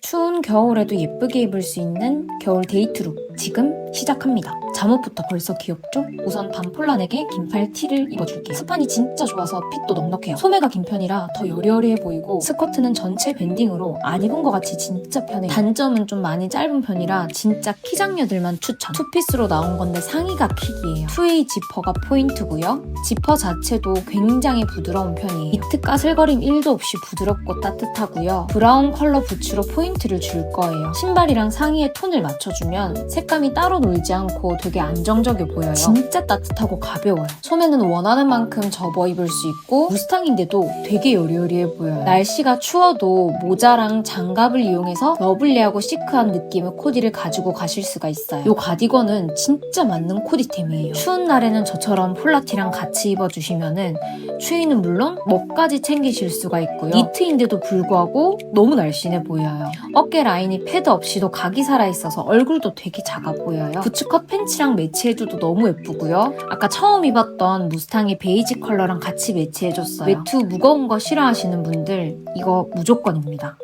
추운 겨울에도 예쁘게 입을 수 있는 겨울 데이트룩 지금 시작합니다. 잠옷부터 벌써 귀엽죠? 우선 반폴란에게 긴팔 티를 입어줄게요. 스판이 진짜 좋아서 핏도 넉넉해요. 소매가 긴 편이라 더 여리여리해 보이고 스커트는 전체 밴딩으로 안 입은 것 같이 진짜 편해요. 단점은 좀 많이 짧은 편이라 진짜 키장녀들만 추천. 투피스로 나온 건데 상의가 킥이에요. 투웨이 지퍼가 포인트고요. 지퍼 자체도 굉장히 부드러운 편이에요. 니트 까슬거림 1도 없이 부드럽고 따뜻하고요. 브라운 컬러 부츠로 포인트를 줄 거예요. 신발이랑 상의의 톤을 맞춰주면 색감이 따로 놀지 않고 되게 안정적이 보여요. 진짜 따뜻하고 가벼워요. 소매는 원하는 만큼 접어 입을 수 있고 무스탕인데도 되게 여리여리해 보여요. 날씨가 추워도 모자랑 장갑을 이용해서 러블리하고 시크한 느낌의 코디를 가지고 가실 수가 있어요. 이 가디건은 진짜 맞는 코디템이에요. 추운 날에는 저처럼 폴라티랑 같이 입어주시면은 추위는 물론 먹까지 챙기실 수가 있고요. 니트인데도 불구하고 너무 날씬해 보여요. 어깨 라인이 패드 없이도 각이 살아있어서 얼굴도 되게 작아 보여요. 부츠컷 팬츠 랑 매치해줘도 너무 예쁘고요. 아까 처음 입었던 무스탕의 베이지 컬러랑 같이 매치해줬어요. 외투 무거운 거 싫어하시는 분들 이거 무조건입니다.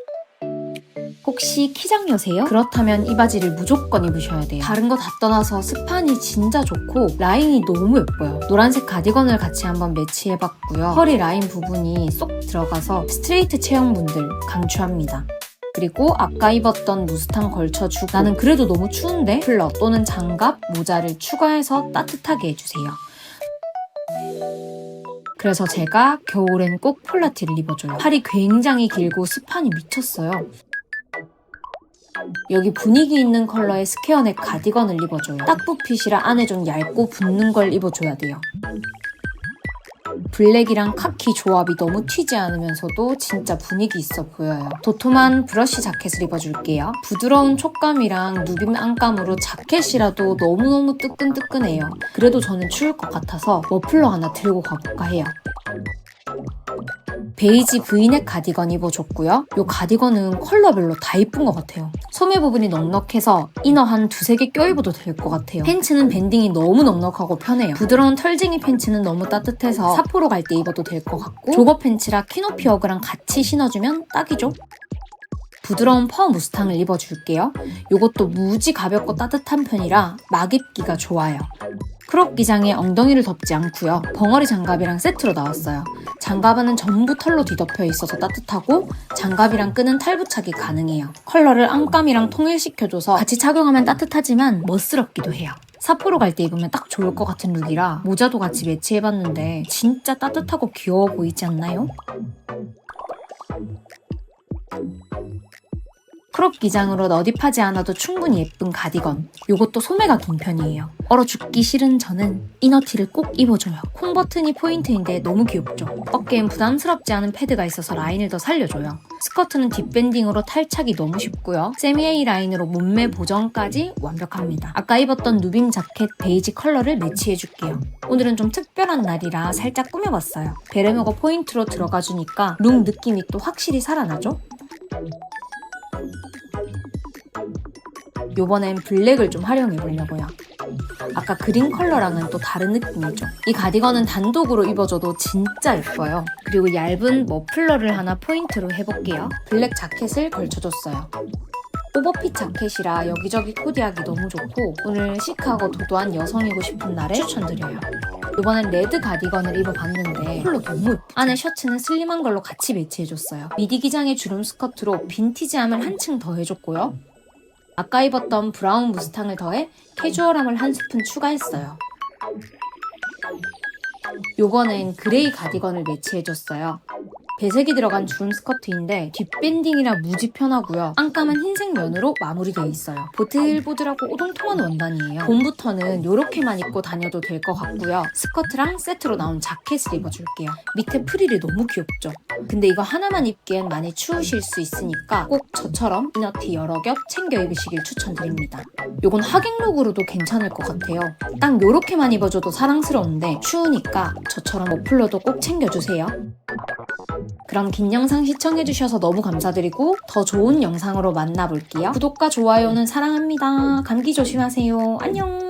혹시 키장녀세요? 그렇다면 이 바지를 무조건 입으셔야 돼요. 다른 거 다 떠나서 스판이 진짜 좋고 라인이 너무 예뻐요. 노란색 가디건을 같이 한번 매치해봤고요. 허리 라인 부분이 쏙 들어가서 스트레이트 체형분들 강추합니다. 그리고 아까 입었던 무스탕 걸쳐주고 나는 그래도 너무 추운데 플러 또는 장갑, 모자를 추가해서 따뜻하게 해주세요. 그래서 제가 겨울엔 꼭 폴라티를 입어줘요. 팔이 굉장히 길고 스판이 미쳤어요. 여기 분위기 있는 컬러의 스퀘어넥 가디건을 입어줘요. 딱부핏이라 안에 좀 얇고 붙는 걸 입어줘야 돼요. 블랙이랑 카키 조합이 너무 튀지 않으면서도 진짜 분위기 있어 보여요. 도톰한 브러쉬 자켓을 입어줄게요. 부드러운 촉감이랑 누빔 안감으로 자켓이라도 너무너무 뜨끈뜨끈해요. 그래도 저는 추울 것 같아서 머플러 하나 들고 가볼까 해요. 베이지 브이넥 가디건 입어줬고요. 이 가디건은 컬러별로 다 이쁜 것 같아요. 소매 부분이 넉넉해서 이너 한 두세 개 껴입어도 될 것 같아요. 팬츠는 밴딩이 너무 넉넉하고 편해요. 부드러운 털쟁이 팬츠는 너무 따뜻해서 사포로 갈 때 입어도 될 것 같고 조거 팬츠라 키노피 어그랑 같이 신어주면 딱이죠. 부드러운 퍼 무스탕을 입어줄게요. 이것도 무지 가볍고 따뜻한 편이라 막 입기가 좋아요. 크롭 기장에 엉덩이를 덮지 않고요. 벙어리 장갑이랑 세트로 나왔어요. 장갑은 전부 털로 뒤덮여 있어서 따뜻하고 장갑이랑 끈은 탈부착이 가능해요. 컬러를 안감이랑 통일시켜줘서 같이 착용하면 따뜻하지만 멋스럽기도 해요. 사포로 갈 때 입으면 딱 좋을 것 같은 룩이라 모자도 같이 매치해봤는데 진짜 따뜻하고 귀여워 보이지 않나요? 크롭 기장으로 너딥하지 않아도 충분히 예쁜 가디건. 요것도 소매가 긴 편이에요. 얼어 죽기 싫은 저는 이너티를 꼭 입어줘요. 콩 버튼이 포인트인데 너무 귀엽죠? 어깨엔 부담스럽지 않은 패드가 있어서 라인을 더 살려줘요. 스커트는 뒷밴딩으로 탈착이 너무 쉽고요. 세미 A 라인으로 몸매 보정까지 완벽합니다. 아까 입었던 누빔 자켓 베이지 컬러를 매치해줄게요. 오늘은 좀 특별한 날이라 살짝 꾸며봤어요. 베레모가 포인트로 들어가주니까 룩 느낌이 또 확실히 살아나죠? 요번엔 블랙을 좀 활용해 보려고요. 아까 그린 컬러랑은 또 다른 느낌이죠. 이 가디건은 단독으로 입어줘도 진짜 예뻐요. 그리고 얇은 머플러를 하나 포인트로 해볼게요. 블랙 자켓을 걸쳐줬어요. 오버핏 자켓이라 여기저기 코디하기 너무 좋고 오늘 시크하고 도도한 여성이고 싶은 날에 추천드려요. 이번엔 레드 가디건을 입어봤는데 컬러 너무. 안에 셔츠는 슬림한 걸로 같이 매치해줬어요. 미디 기장의 주름 스커트로 빈티지함을 한층 더해줬고요. 아까 입었던 브라운 무스탕을 더해 캐주얼함을 한 스푼 추가했어요. 요번엔 그레이 가디건을 매치해줬어요. 배색이 들어간 주름 스커트인데 뒷밴딩이라 무지 편하고요. 안감은 흰색 면으로 마무리되어 있어요. 보틀보틀하고 오동통한 원단이에요. 봄부터는 이렇게만 입고 다녀도 될 것 같고요. 스커트랑 세트로 나온 자켓을 입어줄게요. 밑에 프릴이 너무 귀엽죠? 근데 이거 하나만 입기엔 많이 추우실 수 있으니까 꼭 저처럼 이너티 여러 겹 챙겨 입으시길 추천드립니다. 요건 하객룩으로도 괜찮을 것 같아요. 딱 요렇게만 입어줘도 사랑스러운데 추우니까 저처럼 머플러도 꼭 챙겨주세요. 그럼 긴 영상 시청해주셔서 너무 감사드리고 더 좋은 영상으로 만나볼게요. 구독과 좋아요는 사랑합니다. 감기 조심하세요. 안녕!